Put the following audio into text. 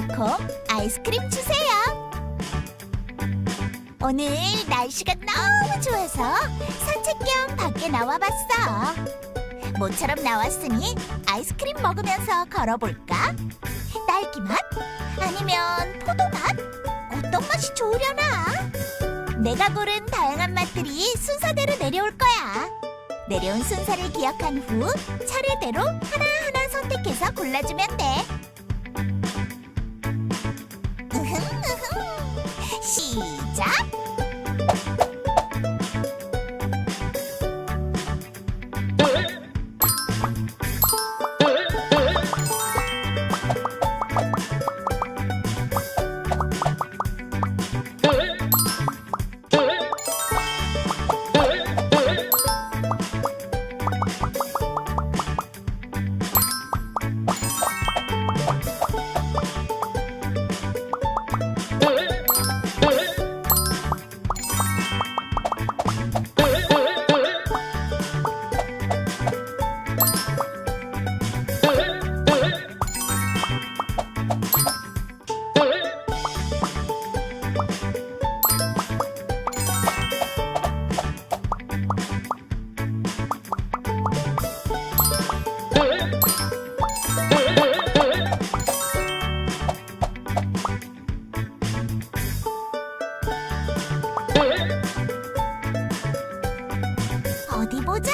달콤 아이스크림 주세요. 오늘 날씨가 너무 좋아서 산책 겸 밖에 나와봤어. 모처럼 나왔으니 아이스크림 먹으면서 걸어볼까? 딸기 맛? 아니면 포도 맛? 어떤 맛이 좋으려나? 내가 고른 다양한 맛들이 순서대로 내려올 거야. 내려온 순서를 기억한 후 차례대로 하나하나 선택해서 골라주면 돼. 시작! 어디 보자.